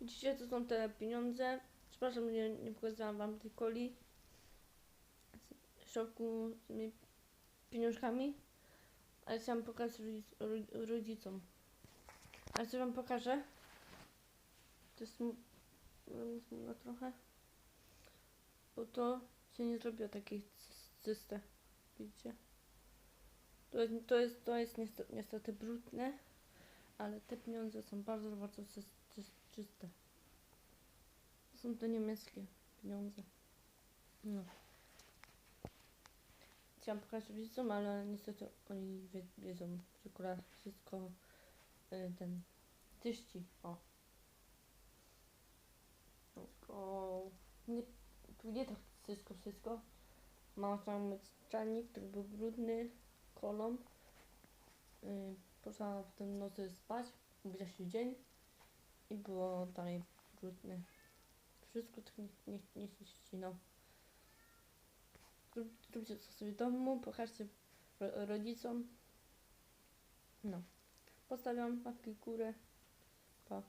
Widzicie, to są te pieniądze. Przepraszam, nie, nie pokazałam wam tej coli. W środku z tymi pieniążkami. Ale chciałam pokazać rodzic, ro- rodzicom. Ale co wam pokażę? To jest smu- no, smutno trochę. Bo to się nie zrobiło takie cy- czyste. Widzicie? To jest, to jest, to jest niestety, niestety brudne, ale te pieniądze są bardzo, bardzo. To są te niemieckie pieniądze. No. Chciałam pokazać rodzicom, ale niestety oni wie, wiedzą, że akurat wszystko y, ten tyści. O. Tylko nie, tu nie tak wszystko, wszystko. Chciała myć czajnik, który był brudny kolą. Yy, poszła w tym nocy spać, się dzień i było dalej brudne. Wszystko tak nie, nie, nie ścinał. Zrób- Zróbcie to sobie w domu, pokażcie ro, rodzicom. No. Postawiam łapki w górę. Pa.